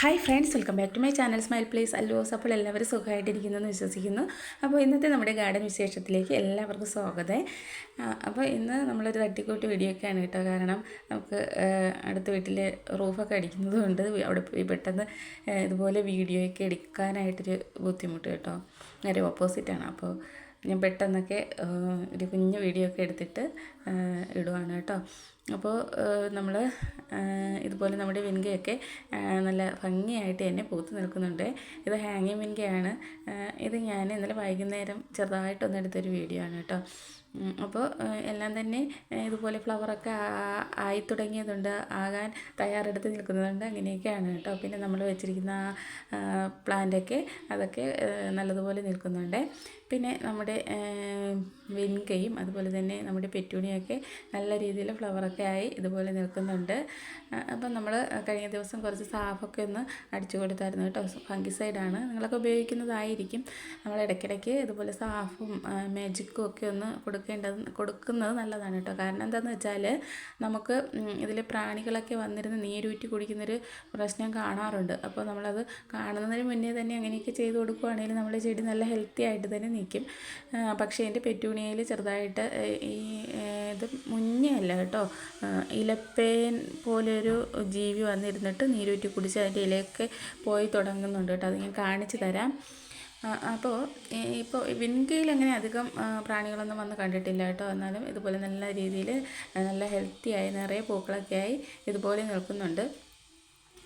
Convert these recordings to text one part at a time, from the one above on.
Hi friends welcome back to my channel smile place അല്ലോസ് അപ്പോൾ എല്ലാവരും സുഖമായിട്ടിരിക്കുന്നു എന്ന് വിശ്വസിക്കുന്നു. അപ്പോൾ ഇന്നത്തെ നമ്മുടെ ഗാർഡൻ വിശേഷത്തിലേക്ക് എല്ലാവർക്കും സ്വാഗതം. അപ്പോൾ ഇന്ന് നമ്മളൊരു തട്ടിക്കൂട്ട് വീഡിയോക്കെയാണ് കേട്ടോ. കാരണം നമുക്ക് അടുത്ത വീട്ടിൽ റൂഫൊക്കെ അടിക്കുന്നത് കൊണ്ട് അവിടെ പോയി പെട്ടെന്ന് ഇതുപോലെ വീഡിയോയൊക്കെ എടുക്കാനായിട്ടൊരു ബുദ്ധിമുട്ട് കേട്ടോ. നേരെ ഓപ്പോസിറ്റാണ് അപ്പോൾ ഞാൻ പെട്ടെന്നൊക്കെ ഒരു കുഞ്ഞു വീഡിയോ ഒക്കെ എടുത്തിട്ട് ഇടുവാണ് കേട്ടോ. അപ്പോൾ നമ്മൾ ഇതുപോലെ നമ്മുടെ വിൻകയൊക്കെ നല്ല ഭംഗിയായിട്ട് തന്നെ പൂത്ത് നിൽക്കുന്നുണ്ട്. ഇത് ഹാങ്ങിങ് വിൻകയാണ് ഇത് ഞാൻ ഇന്നലെ വൈകുന്നേരം ചെറുതായിട്ടൊന്നെടുത്തൊരു വീഡിയോ ആണ് കേട്ടോ. അപ്പോൾ എല്ലാം തന്നെ ഇതുപോലെ ഫ്ലവറൊക്കെ ആയി തുടങ്ങിയതുണ്ട്. ആകാൻ തയ്യാറെടുത്ത് നിൽക്കുന്നതുണ്ട്. അങ്ങനെയൊക്കെയാണ് കേട്ടോ. പിന്നെ നമ്മൾ വെച്ചിരിക്കുന്ന പ്ലാന്റൊക്കെ അതൊക്കെ നല്ലതുപോലെ നിൽക്കുന്നുണ്ട്. പിന്നെ നമ്മുടെ വെൻകയും അതുപോലെ തന്നെ നമ്മുടെ പെറ്റൂണിയൊക്കെ നല്ല രീതിയിൽ ഫ്ലവറൊക്കെ ആയി ഇതുപോലെ നിൽക്കുന്നുണ്ട്. അപ്പം നമ്മൾ കഴിഞ്ഞ ദിവസം കുറച്ച് സാഫൊക്കെ ഒന്ന് അടിച്ചു കൊടുത്തായിരുന്നു കേട്ടോ. ഫംഗിസൈഡാണ്. നിങ്ങളൊക്കെ ഉപയോഗിക്കുന്നതായിരിക്കും. നമ്മൾ ഇടയ്ക്കിടയ്ക്ക് ഇതുപോലെ സാഫും മാജിക്കും ഒക്കെ ഒന്ന് കൊടുക്കേണ്ടത് കൊടുക്കുന്നത് നല്ലതാണ് കേട്ടോ. കാരണം എന്താണെന്ന് വെച്ചാൽ നമുക്ക് ഇതിൽ പ്രാണികളൊക്കെ വന്നിരുന്ന് നീരൂറ്റി കുടിക്കുന്നൊരു പ്രശ്നം കാണാറുണ്ട്. അപ്പോൾ നമ്മളത് കാണുന്നതിന് മുന്നേ തന്നെ അങ്ങനെയൊക്കെ ചെയ്ത് കൊടുക്കുകയാണെങ്കിൽ നമ്മുടെ ചെടി നല്ല ഹെൽത്തി ആയിട്ട് തന്നെ നിൽക്കും പക്ഷേ എന്റെ പെറ്റൂണിയയിൽ ചെറുതായിട്ട് ഈ ഇത് മുന്നേയല്ല കേട്ടോ ഇലപ്പേൻ പോലെയൊരു ജീവി വന്നിരുന്നിട്ട് നീരൂറ്റി കുടിച്ച് അതിന്റെ ഇലയൊക്കെ പോയി തുടങ്ങുന്നുണ്ട് കേട്ടോ. അത് ഞാൻ കാണിച്ചു തരാം. അപ്പോൾ ഇപ്പോൾ വിൻകയിൽ അങ്ങനെ അധികം പ്രാണികളൊന്നും വന്ന് കണ്ടിട്ടില്ല കേട്ടോ. എന്നാലും ഇതുപോലെ നല്ല രീതിയിൽ നല്ല ഹെൽത്തിയായി നിറയെ പൂക്കളൊക്കെ ആയി ഇതുപോലെ നിൽക്കുന്നുണ്ട്.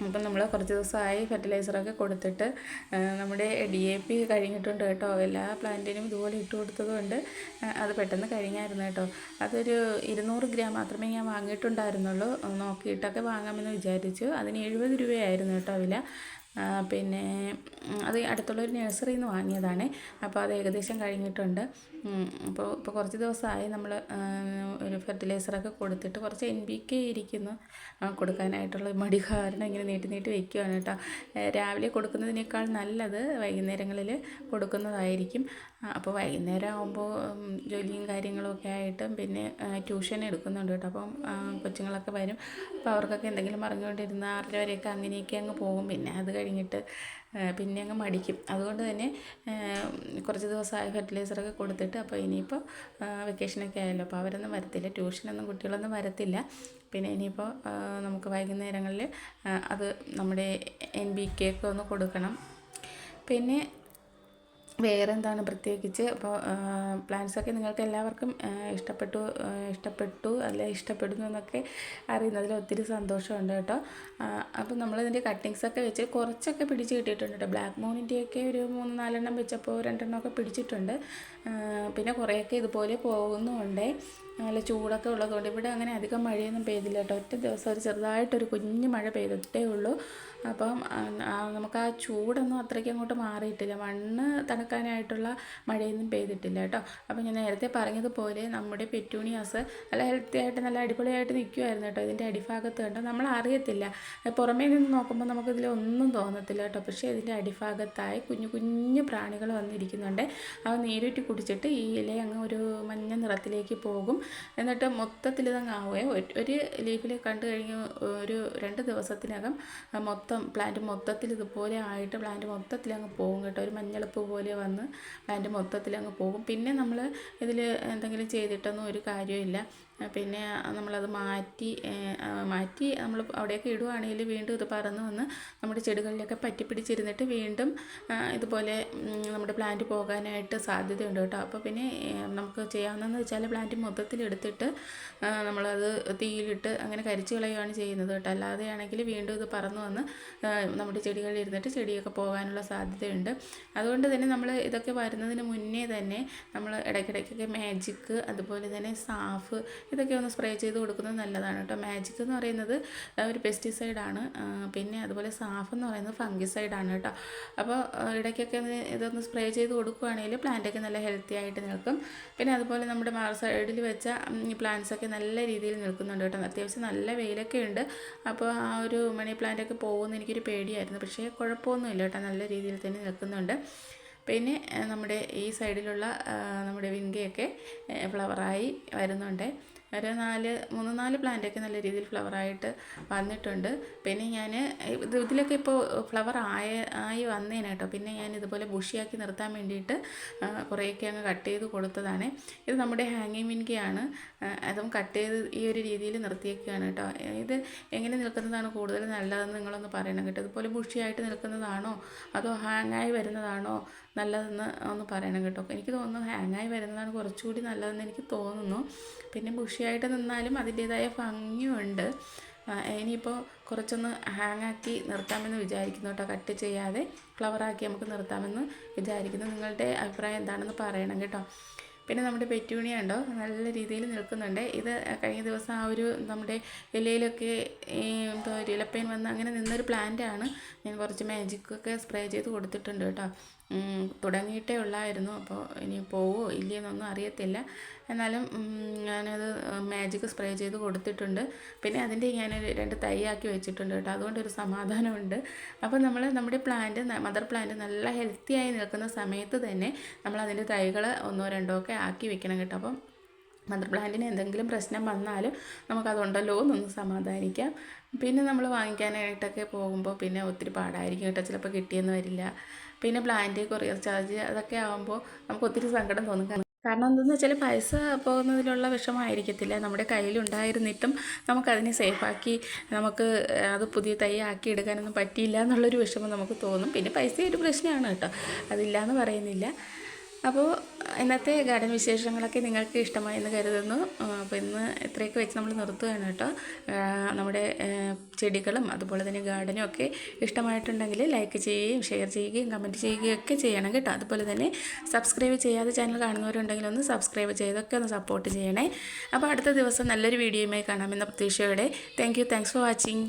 അപ്പം നമ്മൾ കുറച്ച് ദിവസമായി ഫെർട്ടിലൈസറൊക്കെ കൊടുത്തിട്ട് നമ്മുടെ ഡി എ പി കഴിഞ്ഞിട്ടുണ്ട് കേട്ടോ. എല്ലാ പ്ലാന്റിനും ഇതുപോലെ ഇട്ട് കൊടുത്തതുകൊണ്ട് അത് പെട്ടെന്ന് കഴിഞ്ഞായിരുന്നു കേട്ടോ. അതൊരു ഇരുന്നൂറ് ഗ്രാം മാത്രമേ ഞാൻ വാങ്ങിയിട്ടുണ്ടായിരുന്നുള്ളൂ. നോക്കിയിട്ടൊക്കെ വാങ്ങാമെന്ന് വിചാരിച്ചു. അതിന് എഴുപത് രൂപയായിരുന്നു കേട്ടോ വില. പിന്നെ അത് അടുത്തുള്ള ഒരു നഴ്സറിയിൽ നിന്ന് വാങ്ങിയതാണ്. അപ്പോൾ അത് ഏകദേശം കഴിഞ്ഞിട്ടുണ്ട്. അപ്പോൾ ഇപ്പോൾ കുറച്ച് ദിവസമായി നമ്മൾ ഒരു ഫെർട്ടിലൈസറൊക്കെ കൊടുത്തിട്ട് കുറച്ച് എൻ ബി കെ ഇരിക്കുന്നു. കൊടുക്കാനായിട്ടുള്ള മടി കാരണം ഇങ്ങനെ നീട്ടി നീട്ടി വെക്കുകയാണ് കേട്ടോ. രാവിലെ കൊടുക്കുന്നതിനേക്കാൾ നല്ലത് വൈകുന്നേരങ്ങളിൽ കൊടുക്കുന്നതായിരിക്കും. അപ്പോൾ വൈകുന്നേരം ആകുമ്പോൾ ജോലിയും കാര്യങ്ങളൊക്കെ ആയിട്ട് പിന്നെ ട്യൂഷൻ എടുക്കുന്നുണ്ട് കേട്ടോ. അപ്പം കൊച്ചുങ്ങളൊക്കെ വരും. അപ്പോൾ അവർക്കൊക്കെ എന്തെങ്കിലും പറഞ്ഞുകൊണ്ടിരുന്ന ആറര വരെയൊക്കെ അങ്ങനെയൊക്കെ അങ്ങ് പോകും. പിന്നെ അത് കഴിഞ്ഞിട്ട് പിന്നെ അങ്ങ് മടിക്കും. അതുകൊണ്ട് തന്നെ കുറച്ച് ദിവസമായി ഫെർട്ടിലൈസറൊക്കെ കൊടുത്തിട്ട് അപ്പോൾ ഇനിയിപ്പോൾ വെക്കേഷനൊക്കെ ആയല്ലോ. അപ്പോൾ അവരൊന്നും വരത്തില്ല. ട്യൂഷനൊന്നും കുട്ടികളൊന്നും വരത്തില്ല. പിന്നെ ഇനിയിപ്പോൾ നമുക്ക് വൈകുന്നേരങ്ങളിൽ അത് നമ്മുടെ എൻ ബി കെയൊക്കെ ഒന്ന് കൊടുക്കണം. പിന്നെ വേറെ എന്താണ് പ്രത്യേകിച്ച് അപ്പോൾ പ്ലാൻസൊക്കെ നിങ്ങൾക്ക് എല്ലാവർക്കും ഇഷ്ടപ്പെട്ടു ഇഷ്ടപ്പെട്ടു അല്ലെ ഇഷ്ടപ്പെടുന്നു എന്നൊക്കെ അറിയുന്നതിൽ ഒത്തിരി സന്തോഷമുണ്ട് കേട്ടോ. അപ്പോൾ അപ്പോൾ നമ്മളിതിന്റെ കട്ടിങ്സൊക്കെ വെച്ച് കുറച്ചൊക്കെ പിടിച്ച് കിട്ടിയിട്ടുണ്ട് കേട്ടോ. ബ്ലാക്ക് മൂണിന്റെയൊക്കെ ഒരു മൂന്ന് നാലെണ്ണം വെച്ചപ്പോൾ രണ്ടെണ്ണമൊക്കെ പിടിച്ചിട്ടുണ്ട്. പിന്നെ കുറേയൊക്കെ ഇതുപോലെ പോകുന്നുമുണ്ട്. നല്ല ചൂടൊക്കെ ഉള്ളതുകൊണ്ട് ഇവിടെ അങ്ങനെ അധികം മഴയൊന്നും പെയ്തില്ല കേട്ടോ. ഒറ്റ ദിവസം ഒരു ചെറുതായിട്ടൊരു കുഞ്ഞു മഴ പെയ്തിട്ടേ ഉള്ളൂ. അപ്പം നമുക്ക് ആ ചൂടൊന്നും അത്രയ്ക്ക് അങ്ങോട്ട് മാറിയിട്ടില്ല. മണ്ണ് തണുക്കാനായിട്ടുള്ള മഴയൊന്നും പെയ്തിട്ടില്ല കേട്ടോ. അപ്പം ഞാൻ നേരത്തെ പറഞ്ഞതുപോലെ നമ്മുടെ പെറ്റൂണിയാസ് നല്ല ഹെൽത്തി ആയിട്ട് നല്ല അടിപൊളിയായിട്ട് നിൽക്കുമായിരുന്നു കേട്ടോ. ഇതിന്റെ അടിഭാഗത്ത് കണ്ടോ? നമ്മൾ അറിയത്തില്ല പുറമേ നിന്ന് നോക്കുമ്പോൾ നമുക്കിതിൽ ഒന്നും തോന്നത്തില്ല കേട്ടോ. പക്ഷേ ഇതിന്റെ അടിഭാഗത്തായി കുഞ്ഞു കുഞ്ഞു പ്രാണികൾ വന്നിരിക്കുന്നുണ്ട്. അവ നീരൂറ്റി കുടിച്ചിട്ട് ഈ ഇല അങ്ങ് ഒരു മഞ്ഞ നിറത്തിലേക്ക് പോകും. എന്നിട്ട് മൊത്തത്തിൽ ഇതങ്ങ് ആവുകയും ഒരു ലീഫിൽ കണ്ടു കഴിഞ്ഞ് ഒരു രണ്ട് ദിവസത്തിനകം മൊത്തം പ്ലാന്റ് മൊത്തത്തിൽ ഇതുപോലെ ആയിട്ട് പ്ലാന്റ് മൊത്തത്തിൽ അങ്ങ് പോകും കേട്ടോ. ഒരു മഞ്ഞളിപ്പ് പോലെ വന്ന് പ്ലാന്റ് മൊത്തത്തിൽ അങ്ങ് പോകും. പിന്നെ നമ്മൾ ഇതിൽ എന്തെങ്കിലും ചെയ്തിട്ടൊന്നും ഒരു കാര്യമില്ല പിന്നെ നമ്മളത് മാറ്റി മാറ്റി നമ്മൾ അവിടെയൊക്കെ ഇടുവാണെങ്കിൽ വീണ്ടും ഇത് പറന്ന് വന്ന് നമ്മുടെ ചെടികളിലൊക്കെ പറ്റി പിടിച്ചിരുന്നിട്ട് വീണ്ടും ഇതുപോലെ നമ്മുടെ പ്ലാന്റ് പോകാനായിട്ട് സാധ്യതയുണ്ട് കേട്ടോ. അപ്പോൾ പിന്നെ നമുക്ക് ചെയ്യാവുന്നതെന്ന് വെച്ചാൽ പ്ലാന്റ് ആ, നമ്മളത് തീയിലിട്ട് അങ്ങനെ കരിച്ചു കളയുകയാണ് ചെയ്യുന്നത് കേട്ടോ. അല്ലാതെയാണെങ്കിൽ വീണ്ടും ഇത് പറന്ന് വന്ന് നമ്മുടെ ചെടികളിൽ ഇരുന്നിട്ട് ചെടിയൊക്കെ പോകാനുള്ള സാധ്യതയുണ്ട്. അതുകൊണ്ട് തന്നെ നമ്മൾ ഇതൊക്കെ വരുന്നതിന് മുന്നേ തന്നെ നമ്മൾ ഇടയ്ക്കിടയ്ക്കൊക്കെ മാജിക്ക് അതുപോലെ തന്നെ സാഫ് ഇതൊക്കെ ഒന്ന് സ്പ്രേ ചെയ്ത് കൊടുക്കുന്നത് നല്ലതാണ് കേട്ടോ. മാജിക് എന്ന് പറയുന്നത് ഒരു പെസ്റ്റിസൈഡാണ് പിന്നെ അതുപോലെ സാഫ് എന്ന് പറയുന്നത് ഫംഗിസൈഡാണ് കേട്ടോ. അപ്പോൾ ഇടയ്ക്കൊക്കെ ഇതൊന്ന് സ്പ്രേ ചെയ്ത് കൊടുക്കുകയാണെങ്കിൽ പ്ലാന്റൊക്കെ നല്ല ഹെൽത്തി ആയിട്ട് നിൽക്കും. പിന്നെ അതുപോലെ നമ്മുടെ മാർ സൈഡിൽ വെച്ച പ്ലാന്റ്സൊക്കെ നല്ല രീതിയിൽ നിൽക്കുന്നുണ്ട് കേട്ടോ. അത്യാവശ്യം നല്ല വെയിലൊക്കെ ഉണ്ട്. അപ്പോൾ ആ ഒരു മണി പ്ലാന്റൊക്കെ പോകുമെന്ന് എനിക്കൊരു പേടിയായിരുന്നു. പക്ഷേ കുഴപ്പമൊന്നുമില്ല കേട്ടോ. നല്ല രീതിയിൽ തന്നെ നിൽക്കുന്നുണ്ട്. പിന്നെ നമ്മുടെ ഈ സൈഡിലുള്ള നമ്മുടെ വിങ്കയൊക്കെ ഫ്ലവറായി വരുന്നുണ്ട്. ഒരു നാല് മൂന്ന് നാല് പ്ലാന്റൊക്കെ നല്ല രീതിയിൽ ഫ്ലവറായിട്ട് വന്നിട്ടുണ്ട്. പിന്നെ ഞാൻ ഇത് ഇതിലൊക്കെ ഇപ്പോൾ ഫ്ലവർ ആയ ആയി വന്നേനെ കേട്ടോ. പിന്നെ ഞാൻ ഇതുപോലെ ബുഷിയാക്കി നിർത്താൻ വേണ്ടിയിട്ട് കുറേയൊക്കെ അങ്ങ് കട്ട് ചെയ്ത് കൊടുത്തതാണ്. ഇത് നമ്മുടെ ഹാങ്ങിങ് മിൻകിയാണ് അതും കട്ട് ചെയ്ത് ഈ ഒരു രീതിയിൽ നിർത്തിയേക്കുകയാണ് കേട്ടോ. ഇത് എങ്ങനെ നിൽക്കുന്നതാണ് കൂടുതൽ നല്ലതെന്ന് നിങ്ങളൊന്ന് പറയണം കേട്ടോ. ഇതുപോലെ ബുഷിയായിട്ട് നിൽക്കുന്നതാണോ? അതോ ഹാങ്ങായി വരുന്നതാണോ നല്ലതെന്ന് ഒന്ന് പറയണം കേട്ടോ. എനിക്ക് തോന്നുന്നു ഹാങ്ങായി വരുന്നതാണ് കുറച്ചുകൂടി നല്ലതെന്ന് എനിക്ക് തോന്നുന്നു. പിന്നെ ബുഷിയായിട്ട് നിന്നാലും അതിന്റേതായ ഭംഗിയുണ്ട്. ഇനിയിപ്പോൾ കുറച്ചൊന്ന് ഹാങ്ങാക്കി നിർത്താമെന്ന് വിചാരിക്കുന്നു കേട്ടോ. കട്ട് ചെയ്യാതെ ഫ്ലവറാക്കി നമുക്ക് നിർത്താമെന്ന് വിചാരിക്കുന്നു. നിങ്ങളുടെ അഭിപ്രായം എന്താണെന്ന് പറയണം കേട്ടോ. പിന്നെ നമ്മുടെ പെറ്റൂണിയ ഉണ്ടോ? നല്ല രീതിയിൽ നിൽക്കുന്നുണ്ട്. ഇത് കഴിഞ്ഞ ദിവസം ആ ഒരു നമ്മുടെ ഇലയിലൊക്കെ എന്തോ ഇലപ്പേൻ വന്ന് അങ്ങനെ നിന്നൊരു പ്ലാന്റാണ് ഞാൻ കുറച്ച് മാജിക്കൊക്കെ സ്പ്രേ ചെയ്ത് കൊടുത്തിട്ടുണ്ട് കേട്ടോ. തുടങ്ങിയിട്ടേ ഉള്ളായിരുന്നു. അപ്പോൾ ഇനി പോവോ ഇല്ലയെന്നൊന്നും അറിയത്തില്ല. എന്നാലും ഞാനത് മാജിക് സ്പ്രേ ചെയ്ത് കൊടുത്തിട്ടുണ്ട്. പിന്നെ അതിന്റെ ഞാനൊരു രണ്ട് തൈയാക്കി വെച്ചിട്ടുണ്ട് കേട്ടോ. അതുകൊണ്ടൊരു സമാധാനമുണ്ട്. അപ്പോൾ നമ്മൾ നമ്മുടെ പ്ലാന്റ് മദർ പ്ലാന്റ് നല്ല ഹെൽത്തിയായി നിൽക്കുന്ന സമയത്ത് തന്നെ നമ്മൾ അതിന്റെ തൈകൾ ഒന്നോ രണ്ടോ ഒക്കെ ആക്കി വെക്കണം കേട്ടോ. അപ്പം മദർ പ്ലാന്റിന് എന്തെങ്കിലും പ്രശ്നം വന്നാലും നമുക്കതുണ്ടല്ലോ എന്നൊന്ന് സമാധാനിക്കാം. പിന്നെ നമ്മൾ വാങ്ങിക്കാനായിട്ടൊക്കെ പോകുമ്പോൾ പിന്നെ ഒത്തിരി പാടായിരിക്കും കേട്ടോ. ചിലപ്പോൾ കിട്ടിയെന്ന് വരില്ല. പിന്നെ പ്ലാന്റ് കൊറിയർ ചാർജ് അതൊക്കെ ആകുമ്പോൾ നമുക്ക് ഒത്തിരി സങ്കടം തോന്നും. കാരണം എന്തെന്ന് വെച്ചാൽ പൈസ പോകുന്നതിലുള്ള വിഷമമായിരിക്കത്തില്ല നമ്മുടെ കയ്യിലുണ്ടായിരുന്നിട്ടും നമുക്കതിനെ സേഫാക്കി നമുക്ക് അത് പുതിയ തൈ ആക്കി എടുക്കാനൊന്നും പറ്റിയില്ല എന്നുള്ളൊരു വിഷമം നമുക്ക് തോന്നും. പിന്നെ പൈസ ഒരു പ്രശ്നമാണ് കേട്ടോ. അതില്ല എന്ന് പറയുന്നില്ല. അപ്പോൾ ഇന്നത്തെ ഗാർഡൻ വിശേഷങ്ങളൊക്കെ നിങ്ങൾക്ക് ഇഷ്ടമായി എന്ന് കരുതുന്നു. അപ്പോൾ ഇന്ന് ഇത്രയൊക്കെ വെച്ച് നമ്മൾ നിർത്തുകയാണ് കേട്ടോ. നമ്മുടെ ചെടികളും അതുപോലെ തന്നെ ഗാർഡനും ഒക്കെ ഇഷ്ടമായിട്ടുണ്ടെങ്കിൽ ലൈക്ക് ചെയ്യുകയും ഷെയർ ചെയ്യുകയും കമന്റ് ചെയ്യുകയും ഒക്കെ ചെയ്യണം കേട്ടോ. അതുപോലെ തന്നെ സബ്സ്ക്രൈബ് ചെയ്യാതെ ചാനൽ കാണുന്നവരുണ്ടെങ്കിൽ ഒന്ന് സബ്സ്ക്രൈബ് ചെയ്തൊക്കെ ഒന്ന് സപ്പോർട്ട് ചെയ്യണേ. അപ്പോൾ അടുത്ത ദിവസം നല്ലൊരു വീഡിയോയുമായി കാണാമെന്ന പ്രതീക്ഷയോടെ. Thank you. Thanks for watching.